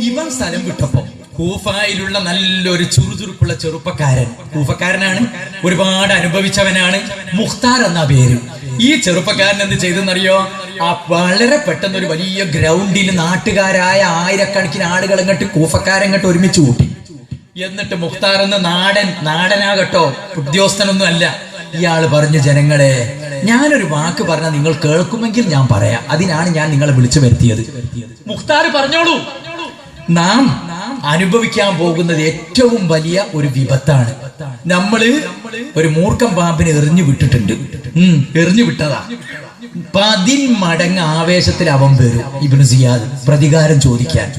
ഇവൻ സ്ഥലം വിട്ടപ്പോ കൂഫായിലുള്ള നല്ലൊരു ചുറുചുറുക്കുള്ള ചെറുപ്പക്കാരൻ. കൂഫക്കാരനാണ്. ഒരുപാട് അനുഭവിച്ചവനാണ്. മുഖ്താർ എന്ന പേര്. ഈ ചെറുപ്പക്കാരൻ എന്ത് ചെയ്തെന്നറിയോ? ആ വളരെ പെട്ടെന്ന് ഒരു വലിയ ഗ്രൗണ്ടിൽ നാട്ടുകാരായ ആയിരക്കണക്കിന് ആളുകൾ ഇങ്ങോട്ട് കൂഫക്കാരങ്ങോട്ട് ഒരുമിച്ച് കൂട്ടി. എന്നിട്ട് മുഖ്താർ എന്ന നാടൻ നാടനാകട്ടോ ഉദ്യോഗസ്ഥനൊന്നും അല്ല ഇയാൾ പറഞ്ഞു ജനങ്ങളെ ഞാനൊരു വാക്ക് പറഞ്ഞാൽ നിങ്ങൾ കേൾക്കുമെങ്കിൽ ഞാൻ പറയാം. അതിനാണ് ഞാൻ നിങ്ങളെ വിളിച്ചു വരുത്തിയത്. മുഖ്താർ പറഞ്ഞോളൂ. നാം അനുഭവിക്കാൻ പോകുന്നത് ഏറ്റവും വലിയ ഒരു വിപത്താണ്. നമ്മൾ ഒരു മൂർഖം പാമ്പിനെ എറിഞ്ഞു വിട്ടിട്ടുണ്ട്. ഉം എറിഞ്ഞു വിട്ടതാ. പതിന്മടങ്ങ് ആവേശത്തിൽ അവൻ വരും ഇവന് സിയാദ്. പ്രതികാരം ചോദിക്കാൻ.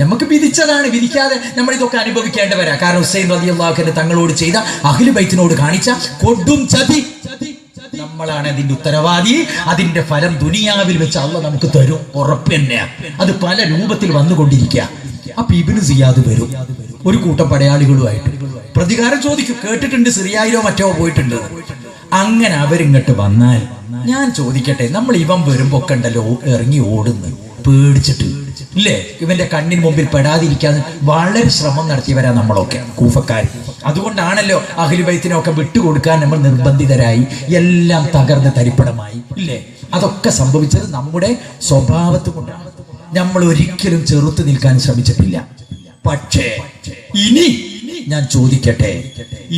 നമുക്ക് വിധിച്ചതാണ് വിധിക്കാതെ നമ്മൾ ഇതൊക്കെ അനുഭവിക്കേണ്ടവരാ. കാരണം ഹുസൈൻ റതി അള്ളാഹുന്റെ തങ്ങളോട് ചെയ്ത അഖിൽ ബൈത്തിനോട് കാണിച്ച കൊടും ചതി. നമ്മളാണ് അതിന്റെ ഉത്തരവാദി. അതിന്റെ ഫലം ദുനിയാവിൽ വെച്ച് അള്ള നമുക്ക് തരും. ഉറപ്പ് തന്നെയാണ് അത് പല രൂപത്തിൽ വന്നുകൊണ്ടിരിക്കുക. അപ്പൊ ഇബിന് സിയാദ് വരും. ഒരു കൂട്ടം പടയാളികളുമായിട്ട്. പ്രതികാരം ചോദിക്കും. കേട്ടിട്ടുണ്ട് സിറിയായിലോ മറ്റോ പോയിട്ടുണ്ട്. അങ്ങനെ അവരിങ്ങോട്ട് വന്നാൽ ഞാൻ ചോദിക്കട്ടെ. നമ്മൾ ഇവൻ വരുമ്പോ ഒക്കെ ഉണ്ടല്ലോ ഇറങ്ങി ഓടുന്നു. പേടിച്ചിട്ട്. ഇല്ലേ? ഇവന്റെ കണ്ണിന് മുമ്പിൽ പെടാതിരിക്കാൻ വളരെ ശ്രമം നടത്തിയവരാ നമ്മളൊക്കെ കൂഫക്കാർ അതുകൊണ്ടാണല്ലോ അഖിലുബൈത്തിനൊക്കെ വിട്ടുകൊടുക്കാൻ നമ്മൾ നിർബന്ധിതരായി എല്ലാം തകർന്ന് തരിപ്പണമായി ഇല്ലേ? അതൊക്കെ സംഭവിച്ചത് നമ്മുടെ സ്വഭാവത്ത് കൊണ്ടാണ്. നമ്മൾ ഒരിക്കലും ചെറുത്ത് നിൽക്കാൻ ശ്രമിച്ചിട്ടില്ല. പക്ഷേ ഇനി ഞാൻ ചോദിക്കട്ടെ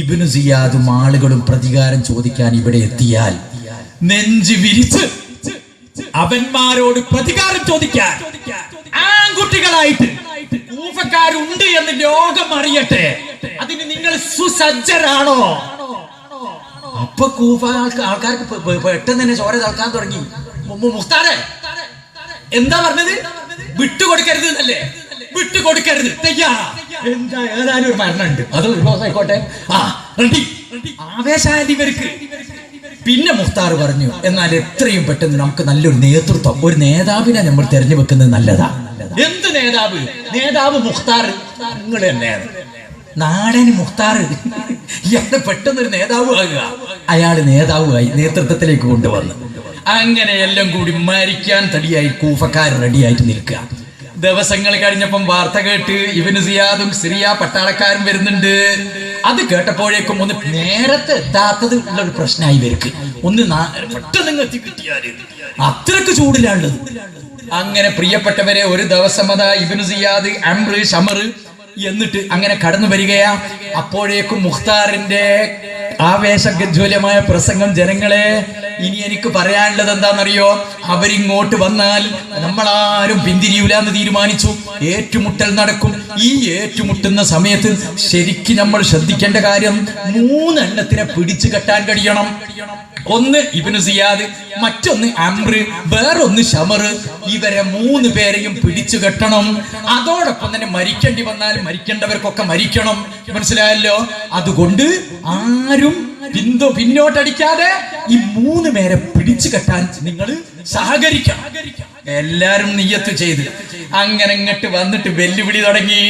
ഇബിനു സിയാദും ആളുകളും പ്രതികാരം ചോദിക്കാൻ ഇവിടെ എത്തിയാൽ നെഞ്ച് വിരിച്ച് അവന്മാരോട് പ്രതികാരം ചോദിക്കാൻ ആൺകുട്ടികളായിട്ട് ഊഫക്കാരുണ്ട് എന്ന് ലോകം അറിയട്ടെ. അതിന് നിങ്ങൾ സുസജ്ജരാണോ? അപ്പൊ കൂഫ ആൾക്കാ- ആൾക്കാർക്ക് പെട്ടെന്ന് തന്നെ ചോര തളക്കാൻ തുടങ്ങി. മു- മു- മുസ്താദേ എന്താ പറഞ്ഞത്? വിട്ടുകൊടുക്കരുത് എന്നല്ലേ? വിട്ടുകൊടുക്കരുത്. തയ്യാറാ എന്താ ഏതായാലും ഒരു മരണമുണ്ട്. അത് ആയിക്കോട്ടെ. ആ റെഡി. ആവേശായത് ഇവർക്ക് പിന്നെ മുഖ്താർ പറഞ്ഞു എന്നാൽ എത്രയും പെട്ടെന്ന് നമുക്ക് നല്ലൊരു നേതൃത്വം ഒരു നേതാവിനെ നമ്മൾ തെരഞ്ഞെടുക്കുന്നത് നല്ലതാ. എന്ത് നേതാവ്? നേതാവ് മുഖ്താർ. നിങ്ങൾ തന്നെയാണ്. നാടന് മുഖ്താർ. ഇയാൾ പെട്ടെന്നൊരു നേതാവ് ആകുക. അയാൾ നേതാവുമായി നേതൃത്വത്തിലേക്ക് കൊണ്ടുവന്ന്. അങ്ങനെ എല്ലാം കൂടി മരിക്കാൻ തടിയായി കൂഫക്കാർ റെഡിയായിട്ട് നിൽക്കുക. ദിവസങ്ങൾ കഴിഞ്ഞപ്പം വാർത്ത കേട്ട് ഇവന് സിയാദും സിറിയ പട്ടാളക്കാരും വരുന്നുണ്ട്. അത് കേട്ടപ്പോഴേക്കും ഒന്ന് നേരത്തെ എത്താത്തത് ഉള്ളൊരു പ്രശ്നമായി ഇവർക്ക് ഒന്ന് പെട്ടെന്ന് എത്തി കിട്ടിയാൽ അത്രയ്ക്ക് ചൂടിലാണുള്ളത്. അങ്ങനെ പ്രിയപ്പെട്ടവരെ ഒരു ദിവസം അതാ ഇബിനു സിയാദ് അംറ് ഷമറ് എന്നിട്ട് അങ്ങനെ കടന്നു വരികയാ. അപ്പോഴേക്കും മുഖ്താറിന്റെ ആവേശഗജ്വലമായ പ്രസംഗം ജനങ്ങളെ ഇനി എനിക്ക് പറയാനുള്ളത് എന്താണെന്നറിയോ? അവരിങ്ങോട്ട് വന്നാൽ നമ്മളാരും പിന്തിരിയൂല എന്ന് തീരുമാനിച്ചു. ഏറ്റുമുട്ടൽ നടക്കും. ഈ ഏറ്റുമുട്ടുന്ന സമയത്ത് ശരിക്കും നമ്മൾ ശ്രദ്ധിക്കേണ്ട കാര്യം മൂന്നെണ്ണത്തിനെ പിടിച്ചു കെട്ടാൻ കഴിയണം. ഒന്ന് ഇബിന് സിയാദ് മറ്റൊന്ന് അമ്ര് വേറൊന്ന് ഷമർ ഇവരെ മൂന്ന് പേരെയും പിടിച്ചു കെട്ടണം. അതോടൊപ്പം തന്നെ മരിക്കേണ്ടി വന്നാൽ മരിക്കേണ്ടവർക്കൊക്കെ മരിക്കണം. മനസ്സിലായല്ലോ? അതുകൊണ്ട് ആരും പിന്തോ പിന്നോട്ടടിക്കാതെ ഈ മൂന്ന് പേരെ പിടിച്ചു കെട്ടാൻ നിങ്ങൾ സഹകരിക്കണം എല്ലാരും നിയത്ത് ചെയ്ത്. അങ്ങനെ ഇങ്ങോട്ട് വന്നിട്ട് വെല്ലുവിളി തുടങ്ങി.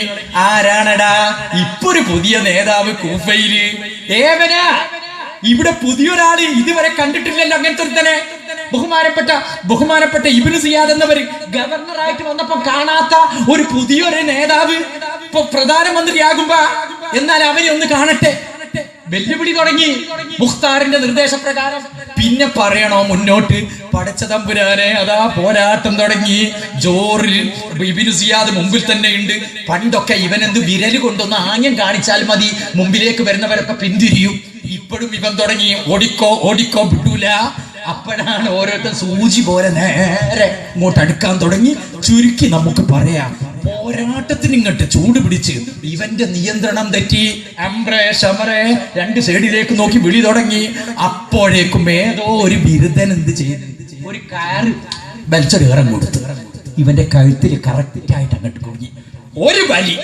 ആരാണടാ? ഇപ്പൊ ഒരു പുതിയ നേതാവ് കൂഫയിൽ. ഏവനാ? ഇവിടെ പുതിയൊരാൾ ഇതുവരെ കണ്ടിട്ടില്ലല്ലോ അങ്ങനത്തെ ഒരുത്തനെ. ബഹുമാനപ്പെട്ട ബഹുമാനപ്പെട്ട ഇബിന് സിയാദ് എന്നവര് ഗവർണറായിട്ട് വന്നപ്പോ കാണാത്ത ഒരു പുതിയൊരു നേതാവ് ഇപ്പൊ പ്രധാനമന്ത്രിയാകുമ്പോ എന്നാൽ അവനെ ഒന്ന് കാണട്ടെ. വെല്ലുവിളി തുടങ്ങി. മുഖ്താറിന്റെ നിർദ്ദേശപ്രകാരം. പിന്നെ പറയണോ മുന്നോട്ട്? പടച്ച തമ്പുരാനെ അതാ പോരാട്ടം തുടങ്ങി. ജോറിൽ ഇബിനു സിയാദ് മുമ്പിൽ തന്നെ ഉണ്ട്. പണ്ടൊക്കെ ഇവൻ എന്ത് വിരൽ കൊണ്ടൊന്ന് ആംഗ്യം കാണിച്ചാൽ മതി. മുമ്പിലേക്ക് വരുന്നവരൊക്കെ പിന്തിരിയും. ഇപ്പോഴും ഇവൻ തുടങ്ങി. ഓടിക്കോ ഓടിക്കോ വിട്ടൂല അപ്പോഴാണ് ഓരോരുത്തർ സൂചി പോലെ നേരെ ഇങ്ങോട്ട് അടുക്കാൻ തുടങ്ങി. ചുരുക്കി നമുക്ക് പറയാം. പോരാട്ടത്തിന് ഇങ്ങോട്ട് ചൂട് പിടിച്ച് ഇവന്റെ നിയന്ത്രണം തെറ്റി. അമ്പ്രേ ശമറേ രണ്ട് സൈഡിലേക്ക് നോക്കി വിളി തുടങ്ങി. അപ്പോഴേക്കും ഏതോ ഒരു ബിരുദൻ എന്ത് ചെയ്യുന്നു ഒരു കാറ് വലിച്ചൊരു ഏറം കൊടുത്തു. ഇവന്റെ കഴുത്തിൽ കറക്റ്റ് ആയിട്ട് അങ്ങോട്ട് കുടുങ്ങി. ഒരു വലി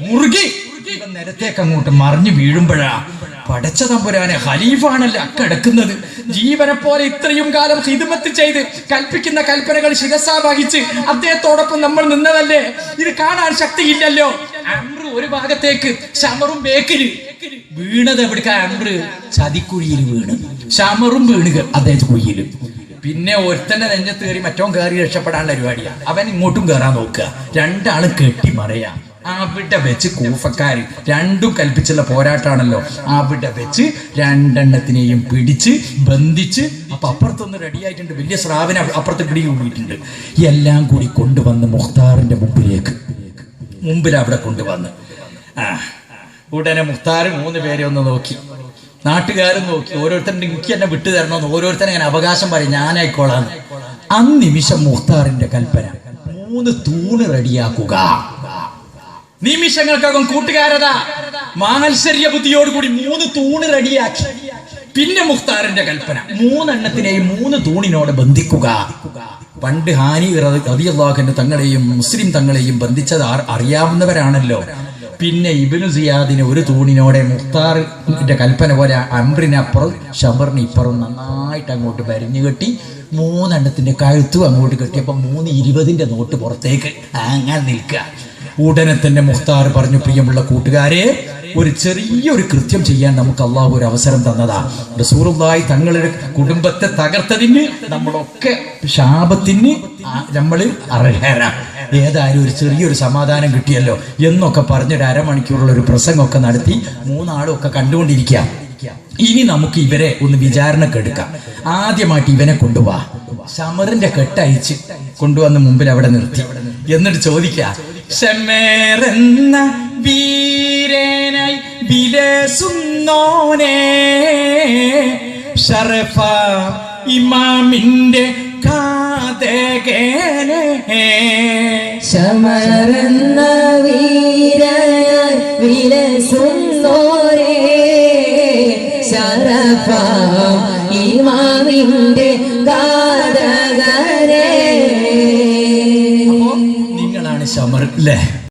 മുറുകി. ഇവൻ അങ്ങോട്ട് മറിഞ്ഞു വീഴുമ്പോഴാ പടച്ച തമ്പുരാനെ ഹലീഫാണല്ല കിടക്കുന്നത് ജീവനെ പോലെ ഇത്രയും കാലം ഹിദമത്ത് ചെയ്ത് കൽപ്പിക്കുന്ന കൽപ്പനകൾ ശിരസാ വഹിച്ച് അദ്ദേഹത്തോടൊപ്പം നമ്മൾ നിന്നതല്ലേ? ഇത് കാണാൻ ശക്തിയില്ലല്ലോ. അമ്രു ഒരു ഭാഗത്തേക്ക് ശമറും ബേക്കിൽ. വീണത് എവിടുക്ക അമ്ര? ചതിക്കുഴിയിൽ വീണ്. ശമറും വീണുക അദ്ദേഹത്തെ കുഴിയിൽ. പിന്നെ ഒരുത്തന്റെ നെഞ്ഞത്തേറി കയറി മറ്റോ കയറി രക്ഷപ്പെടാനുള്ള പരിപാടിയാണ് അവൻ ഇങ്ങോട്ടും കയറാൻ നോക്കുക. രണ്ടാളും കെട്ടി മറയാ അവിടെ വെച്ച് കൂഫക്കാര്. രണ്ടും കൽപ്പിച്ചുള്ള പോരാട്ടാണല്ലോ. അവിടെ വെച്ച് രണ്ടെണ്ണത്തിനെയും പിടിച്ച് ബന്ധിച്ച് അപ്പൊ അപ്പുറത്തൊന്ന് റെഡിയായിട്ടുണ്ട് വലിയ സ്രാവിനെ അപ്പുറത്ത് പിടി കൂടിയിട്ടുണ്ട്. എല്ലാം കൂടി കൊണ്ടുവന്ന് മുഖ്താറിന്റെ മുമ്പിലേക്ക്. മുമ്പിൽ അവിടെ കൊണ്ടുവന്ന്. ആ ഉടനെ മുഖ്താർ മൂന്ന് പേരെ ഒന്ന് നോക്കി. നാട്ടുകാരും നോക്കി. ഓരോരുത്തരുടെ എനിക്ക് എന്നെ വിട്ടു തരണമെന്ന് ഓരോരുത്തരും ഇങ്ങനെ അവകാശം പറയും. ഞാനായിക്കോളാന്ന് അന്നിമിഷം മുഖ്താറിന്റെ കൽപ്പന. മൂന്ന് തൂണ് റെഡിയാക്കുക നിമിഷങ്ങൾക്കകം കൂട്ടുകാരതാ മാത്സര്യ ബുദ്ധിയോടുകൂടി മൂന്ന് തൂണ് റെഡിയാക്കി. പിന്നെ മുഖ്താറിന്റെ കൽപ്പന മൂന്നെണ്ണത്തിനെയും മൂന്ന് തൂണിനോട് ബന്ധിക്കുക. പണ്ട് ഹാനി റതിയല്ലാഹന്റെ തങ്ങളെയും മുസ്ലിം തങ്ങളെയും ബന്ധിച്ചത് അറിയാവുന്നവരാണല്ലോ. പിന്നെ ഇബിനു സിയാദിന് ഒരു തൂണിനോടെ മുഖ്താറിന്റെ കൽപ്പന പോലെ അമ്രിനപ്പുറം ഷബറിന് ഇപ്പുറം നന്നായിട്ട് അങ്ങോട്ട് വരിഞ്ഞു കെട്ടി മൂന്നെണ്ണത്തിന്റെ കഴുത്തും അങ്ങോട്ട് കെട്ടിയപ്പോൾ മൂന്ന് ഇരുപതിന്റെ നോട്ട് പുറത്തേക്ക്. അങ്ങനെ നിൽക്കുക. ഉടനെ തന്നെ മുഖ്താർ പറഞ്ഞു പ്രിയമുള്ള കൂട്ടുകാരെ ഒരു ചെറിയൊരു കൃത്യം ചെയ്യാൻ നമുക്ക് അള്ളാഹു ഒരു അവസരം തന്നതാ. റസൂറുള്ളായി തങ്ങളുടെ കുടുംബത്തെ തകർത്തതിന് നമ്മളൊക്കെ ശാപത്തിന് നമ്മൾ അർഹരാ. ഏതായാലും ഒരു ചെറിയൊരു സമാധാനം കിട്ടിയല്ലോ. എന്നൊക്കെ പറഞ്ഞൊരു അരമണിക്കൂറുള്ള ഒരു പ്രസംഗമൊക്കെ നടത്തി മൂന്നാളും ഒക്കെ കണ്ടുകൊണ്ടിരിക്കാം. ഇനി നമുക്ക് ഇവരെ ഒന്ന് വിചാരണക്കെടുക്കാം ആദ്യമായിട്ട് ഇവനെ കൊണ്ടുപോവാ സമറിന്റെ കെട്ടയച്ച് കൊണ്ടുവന്ന് മുമ്പിൽ അവിടെ നിർത്തി. എന്നിട്ട് ചോദിക്ക ഷമേറെന്ന വീരനായി വിലസുന്നോനെ. ഷറഫ ഇമാമിന്റെ കാതകേനെ. ശമരന്ന വീര വിലസുന്നോരെ ശരഫ ഇമാമിന്റെ ഗാതകരേ ഷമർ അല്ലേ